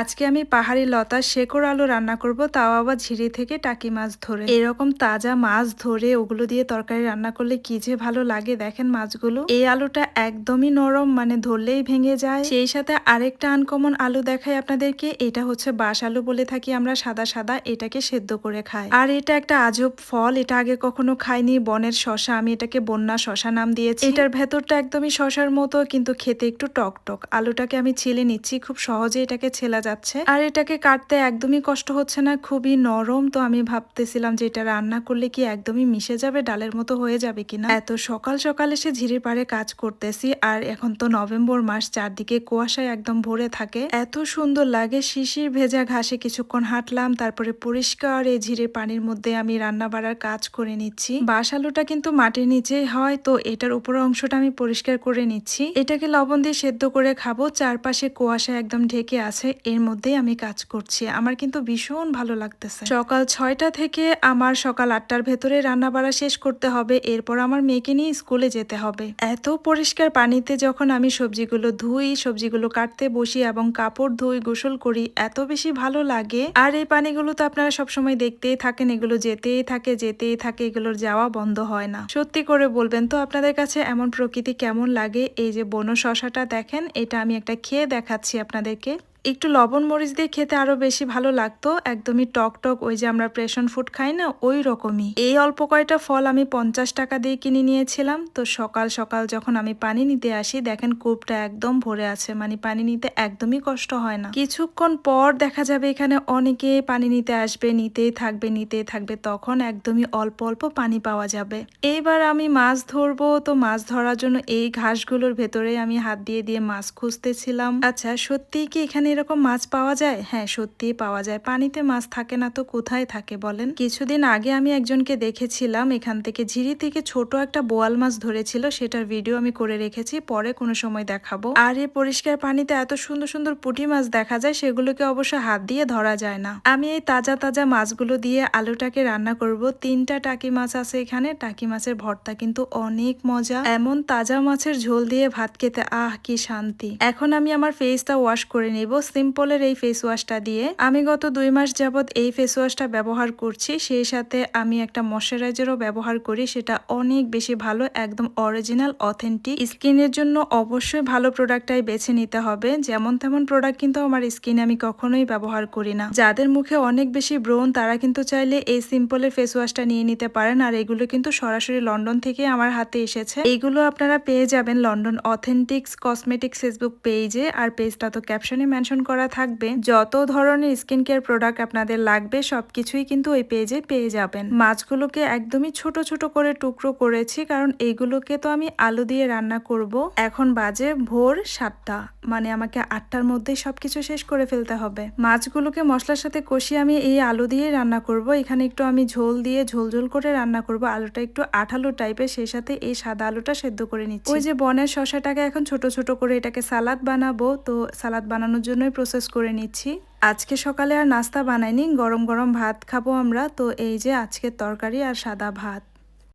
আজকে আমি পাহাড়ি লতা শেকড় আলু রান্না করব, তাও আবার ঝিরি থেকে টাকি মাছ ধরে। এরকম তাজা মাছ ধরে ওগুলো দিয়ে তরকারি রান্না করলে কি যে ভালো লাগে দেখেন মাছগুলো। এই আলুটা একদমই নরম মানে ধরলেই ভেঙে যায়। সেই সাথে আরেকটা আনকমন আলু দেখাই আপনাদেরকে, এটা হচ্ছে বাস আলু বলে থাকি আমরা, সাদা সাদা, এটাকে সেদ্ধ করে খাই। আর এটা একটা আজব ফল, এটা আগে কখনো খাইনি, বনের শশা, আমি এটাকে বন্যা শশা নাম দিয়েছি। এটার ভেতরটা একদমই শশার মতো, কিন্তু খেতে একটু টক টক আলুটাকে আমি ছিলে নিচ্ছি, খুব সহজে এটাকে ছেলা যাচ্ছে। আর এটাকে কাটতে একদমই কষ্ট হচ্ছে না, খুবই নরম। তো আমি ভাবতেছিলাম যে এটা রান্না করলে কি একদমই মিশে যাবে, ডালের মতো হয়ে যাবে কিনা? এত সকাল সকাল এসে ঝিরি পাড়ে কাজ করতেছি আর এখন তো নভেম্বর মাস, চারদিকে কুয়াশায় একদম ভরে থাকে। এত সুন্দর লাগে, শিশির ভেজা ঘাসে কিছুক্ষণ হাঁটলাম, তারপরে পরিষ্কার এই ঝিরে পানির মধ্যে আমি রান্না বাড়ার কাজ করে নিচ্ছি। বাস আলুটা কিন্তু মাটির নিচেই হয়, তো এটার উপর অংশটা আমি পরিষ্কার করে নিচ্ছি। এটাকে লবণ দিয়ে সেদ্ধ করে খাব, চারপাশে কুয়াশা একদম ঢেকে আছে, এর মধ্যেই আমি কাজ করছি। আমার কিন্তু ভীষণ ভালো লাগতেছে। সকাল ছয়টা থেকে আমার সকাল আটটার ভেতরে রান্না বাড়া শেষ করতে হবে। এরপর আমার মেয়েকে নিয়ে স্কুলে যেতে হবে। এত পরিষ্কার পানিতে যখন আমি সবজিগুলো ধুই, সবজিগুলো কাটতে বসি এবং কাপড় ধুই, গোসল করি, এত বেশি ভালো লাগে। আর এই পানিগুলো তো আপনারা সবসময় দেখতেই থাকেন, এগুলো যেতেই থাকে যেতেই থাকে, এগুলোর যাওয়া বন্ধ হয় না। সত্যি করে বলবেন তো আপনাদের কাছে এমন প্রকৃতি কেমন লাগে? এই যে বন শশাটা দেখেন, এটা আমি একটা খেয়ে দেখাচ্ছি আপনাদেরকে। একটু লবণ মরিচ দিয়ে খেতে আরও বেশি ভালো লাগতো। একদমই টক টক, ওই যে আমরা প্রেশন ফুড খাই না, ওই রকমই। এই অল্প কয়টা ফল আমি পঞ্চাশ টাকা দিয়ে কিনে নিয়েছিলাম। তো সকাল সকাল যখন আমি পানি নিতে আসি, দেখেন কূপটা একদম ভরে আছে। মানে পানি নিতে একদমই কষ্ট হয় না। কিছুক্ষণ পর দেখা যাবে এখানে অনেকে পানি নিতে আসবে, নিতেই থাকবে নিতেই থাকবে। তখন একদমই অল্প অল্প পানি পাওয়া যাবে। এইবার আমি মাছ ধরবো। তো মাছ ধরার জন্য এই ঘাসগুলোর ভেতরে আমি হাত দিয়ে দিয়ে মাছ খুঁজতেছিলাম। আচ্ছা সত্যিই কি এখানে এরকম মাছ পাওয়া যায়? হ্যাঁ সত্যিই পাওয়া যায়। পানিতে মাছ থাকে না তো কোথায় থাকে বলেন? কিছুদিন আগে আমি একজনকে দেখেছিলাম, এখান থেকে ঝিরি থেকে ছোট একটা বোয়াল মাছ ধরেছিল, সেটার ভিডিও আমি করে রেখেছি, পরে কোনো সময় দেখাবো। আর এই পরিষ্কার পানিতে এত সুন্দর সুন্দর পুঁটি মাছ দেখা যায়, সেগুলোকে অবশ্য হাত দিয়ে ধরা যায় না। আমি এই তাজা তাজা মাছগুলো দিয়ে আলুটাকে রান্না করব। তিনটা টাকি মাছ আছে এখানে, টাকি মাছের ভর্তা কিন্তু অনেক মজা। এমন তাজা মাছের ঝোল দিয়ে ভাত খেতে, আহ, কি শান্তি। এখন আমি আমার ফেসটা ওয়াশ করে নিব সিম্পলের এই ফেস ওয়াশটা দিয়ে। আমি গত দুই মাস যাবৎ এই ফেস ওয়াশটা ব্যবহার করছি, সেই সাথে আমি একটা ময়শ্চারাইজারও ব্যবহার করি, সেটা অনেক বেশি ভালো, একদম অরিজিনাল অথেন্টিক স্কিনের জন্য অবশ্যই ভালো প্রোডাক্টটাই বেছে নিতে হবে। যেমন তেমন প্রোডাক্ট কিন্তু আমার স্কিনে আমি কখনোই ব্যবহার করি না। যাদের মুখে অনেক বেশি ব্রণ, তারা কিন্তু চাইলে এই সিম্পলের ফেস ওয়াশটা নিয়ে নিতে পারেন, আর এগুলো কিন্তু সরাসরি লন্ডন থেকে আমার হাতে এসেছে। এইগুলো আপনারা পেয়ে যাবেন লন্ডন অথেন্টিক্স কসমেটিক্স ফেসবুক পেজে আর পেজটা তো ক্যাপশনে মেনশন করা থাকবে, যত ধরনের স্কিন কেয়ার প্রোডাক্ট আপনাদের লাগবে, সবকিছুই কিন্তু ওই পেজে পেয়ে যাবেন। মাছগুলোকে একদমই ছোট ছোট করে টুকরো করেছি, কারণ এইগুলোকে তো আমি আলু দিয়ে রান্না করব। এখন বাজে ভোর সাতটা মানে আমাকে আটটার মধ্যে সবকিছু শেষ করে ফেলতে হবে। মাছগুলোকে মশলার সাথে কষিয়ে আমি এই আলু দিয়ে রান্না করব। এখানে একটু আমি ঝোল দিয়ে ঝোল ঝোল করে রান্না করব। আলুটা একটু আঠালো টাইপের সেই সাথে এই সাদা আলুটা সেদ্ধ করে নিচ্ছি। ওই যে বনের শশাটাকে এখন ছোট ছোট করে এটাকে সালাদ বানাবো, তো সালাদ বানানোর জন্যই প্রসেস করে নিচ্ছি। আজকে সকালে আর নাস্তা বানাইনি, গরম গরম ভাত খাব আমরা। তো এই যে আজকের তরকারি আর সাদা ভাত।